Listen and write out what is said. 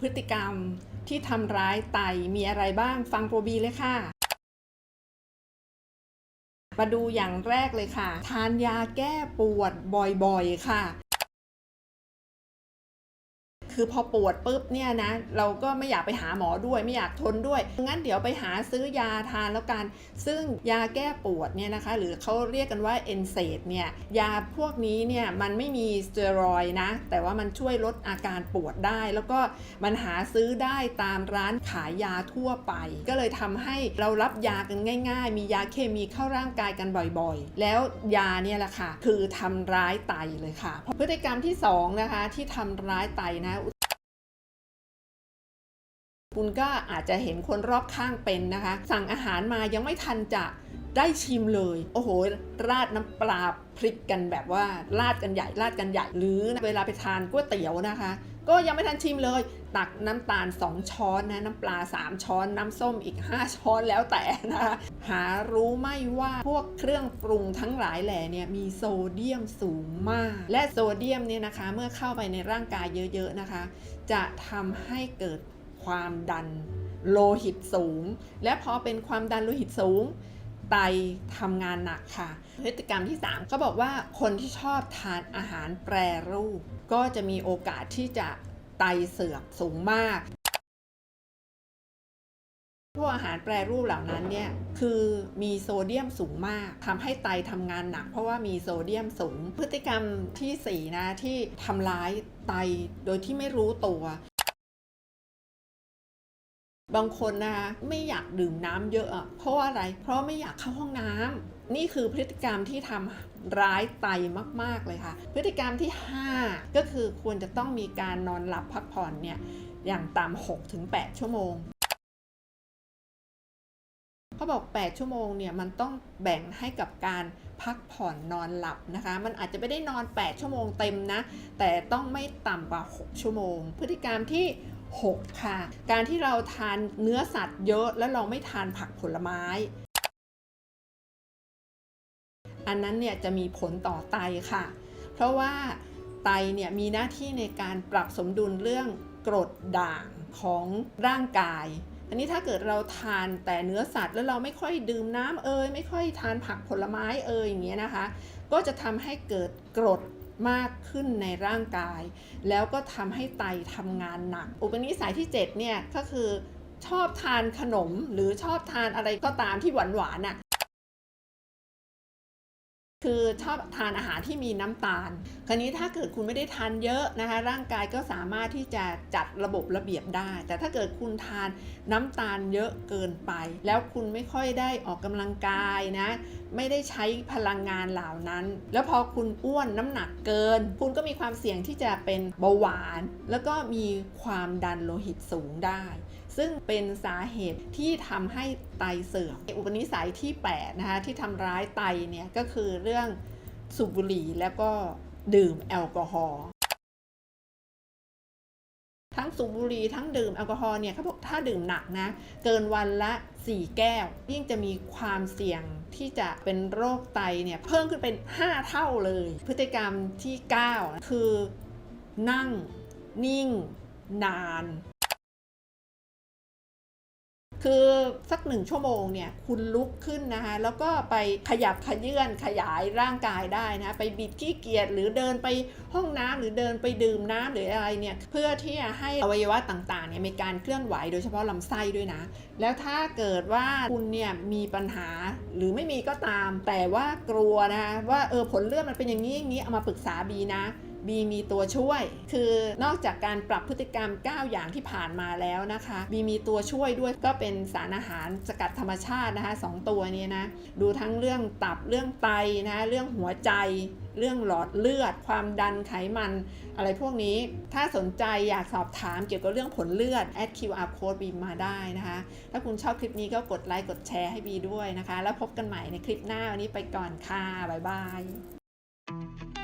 พฤติกรรมที่ทำร้ายไตมีอะไรบ้างฟังโปรบีเลยค่ะมาดูอย่างแรกเลยค่ะ ทานยาแก้ปวดบ่อยๆ ค่ะ คือพอปวดปุ๊บเนี่ยนะเราก็ไม่อยากไปหาหมอด้วยไม่อยากทนด้วย งั้นเดี๋ยวไปหาซื้อยาทานแล้วกัน ซึ่งยาแก้ปวดเนี่ยนะคะ หรือเขาเรียกกันว่าเอนเซดเนี่ยยาพวกนี้เนี่ยมันไม่มีสเตียรอยนะ แต่ว่ามันช่วยลดอาการปวดได้ แล้วก็มันหาซื้อได้ตามร้านขายยาทั่วไป ก็เลยทำให้เรารับยากันง่าย ๆ มียาเคมีเข้าร่างกายกันบ่อยๆ แล้วยาเนี่ยแหละค่ะคือทำร้ายไตเลยค่ะ พฤติกรรมที่สองนะคะที่ทำร้ายไตนะ คุณก็อาจจะเห็นคนรอบข้างเป็นนะคะ สั่งอาหารมายังไม่ทันจะได้ชิมเลย โอ้โห ราดน้ำปลาพริกกันแบบว่าราดกันใหญ่ราดกันใหญ่หรือเวลาไปทานก๋วยเตี๋ยวนะคะ ก็ยังไม่ทันชิมเลย ตักน้ำตาล 2 ช้อนนะน้ำปลา 3 ช้อน น้ำส้มอีก 5 ช้อนแล้วแต่นะคะหารู้ไหม่ว่าพวกเครื่องปรุงทั้งหลายแหล่เนี่ยมีโซเดียมสูงมาก และโซเดียมเนี่ยนะคะเมื่อเข้าไปในร่างกายเยอะๆนะคะ จะทำให้เกิด ความดันโลหิตสูง และพอเป็นความดันโลหิตสูง ไตทำงานหนักค่ะ พฤติกรรมที่ 3 ก็บอกว่าคนที่ชอบทานอาหารแปรรูป ก็จะมีโอกาสที่จะไตเสื่อมสูงมากพวกอาหารแปรรูปเหล่านั้นเนี่ยคือมีโซเดียมสูงมากทำให้ไตทำงานหนัก เพราะว่ามีโซเดียมสูง พฤติกรรมทีสี่4นะที่ทำร้ายไตโดยที่ไม่รู้ตัว บางคนนะคะไม่อยากดื่มน้ำเยอะอะเพราะว่าอะไร เพราะไม่อยากเข้าห้องน้ำนี่คือพฤติกรรมที่ทำร้ายไตมาก ๆ เลยค่ะ พฤติกรรมที่ 5 ก็คือควรจะต้องมีการนอนหลับพักผ่อนเนี่ยอย่างต่ำ6ถึง8ชั่วโมงเขาบอก 8 ชั่วโมงเนี่ยมันต้องแบ่งให้กับการพักผ่อนนอนหลับนะคะ มันอาจจะไม่ได้นอน 8 ชั่วโมงเต็มนะ แต่ต้องไม่ต่ำกว่า 6 ชั่วโมง พฤติกรรมที่ 6 ค่ะ การที่เราทานเนื้อสัตว์เยอะแล้วเราไม่ทานผักผลไม้ อันนั้นเนี่ยจะมีผลต่อไตค่ะ เพราะว่าไตเนี่ยมีหน้าที่ในการปรับสมดุลเรื่องกรดด่างของร่างกาย อันนี้ถ้าเกิดเราทานแต่เนื้อสัตว์แล้วเราไม่ค่อยดื่มน้ำเอ่ยไม่ค่อยทานผักผลไม้เอ่ยอย่างเงี้ยนะคะ ก็จะทำให้เกิดกรด มากขึ้นในร่างกาย แล้วก็ทำให้ไตทำงานหนัก อุปนิสัยที่7เนี่ยก็คือชอบทานขนมหรือชอบทานอะไรก็ตามที่หวานหวานๆน่ะ คือชอบทานอาหารที่มีน้ำตาล คราวนี้ถ้าเกิดคุณไม่ได้ทานเยอะนะคะ ร่างกายก็สามารถที่จะจัดระบบระเบียบได้ แต่ถ้าเกิดคุณทานน้ำตาลเยอะเกินไป แล้วคุณไม่ค่อยได้ออกกำลังกายนะ ไม่ได้ใช้พลังงานเหล่านั้น แล้วพอคุณอ้วนน้ำหนักเกิน คุณก็มีความเสี่ยงที่จะเป็นเบาหวาน แล้วก็มีความดันโลหิตสูงได้ ซึ่งเป็นสาเหตุที่ทำให้ไตเสื่อมอุปนิสัยที่8นะคะที่ทำร้ายไตเนี่ยก็คือเรื่องสูบบุหรี่แล้วก็ดื่มแอลกอฮอล์ทั้งสูบบุหรี่ทั้งดื่มแอลกอฮอล์เนี่ยเขาบอกถ้าดื่มหนักนะ เกินวันละ 4 แก้ว ยิ่งจะมีความเสี่ยงที่จะเป็นโรคไตเนี่ย เพิ่มขึ้นเป็น 5 เท่าเลย พฤติกรรมที่ 9 คือนั่งนิ่ง นาน คือสักหนึ่งชั่วโมงเนี่ยคุณลุกขึ้นนะคะแล้วก็ไปขยับขยื่นขยายร่างกายได้นะไปบิดขี้เกียจหรือเดินไปห้องน้ำหรือเดินไปดื่มน้ำหรืออะไรเนี่ยเพื่อที่จะให้อวัยวะต่างๆเนี่ยมีการเคลื่อนไหวโดยเฉพาะลำไส้ด้วยนะ แล้วถ้าเกิดว่าคุณเนี่ยมีปัญหาหรือไม่มีก็ตาม แต่ว่ากลัวนะคะว่าเออผลเลือดมันเป็นอย่างนี้อย่างนี้เอามาปรึกษาบีนะ บีมีตัวช่วย คือนอกจากการปรับพฤติกรรม 9 อย่างที่ผ่านมาแล้วนะคะบีมีตัวช่วยด้วยก็เป็นสารอาหารสกัดธรรมชาตินะคะสองตัวนี้นะ ดูทั้งเรื่องตับเรื่องไตนะเรื่องหัวใจเรื่องหลอดเลือด ความดันไขมัน อะไรพวกนี้ ถ้าสนใจอยากสอบถามเกี่ยวกับเรื่องผลเลือด add QR code บีมาได้นะคะ ถ้าคุณชอบคลิปนี้ก็กดไลค์กดแชร์ให้บีด้วยนะคะ แล้วพบกันใหม่ในคลิปหน้าวันนี้ไปก่อนค่ะ บ๊ายบาย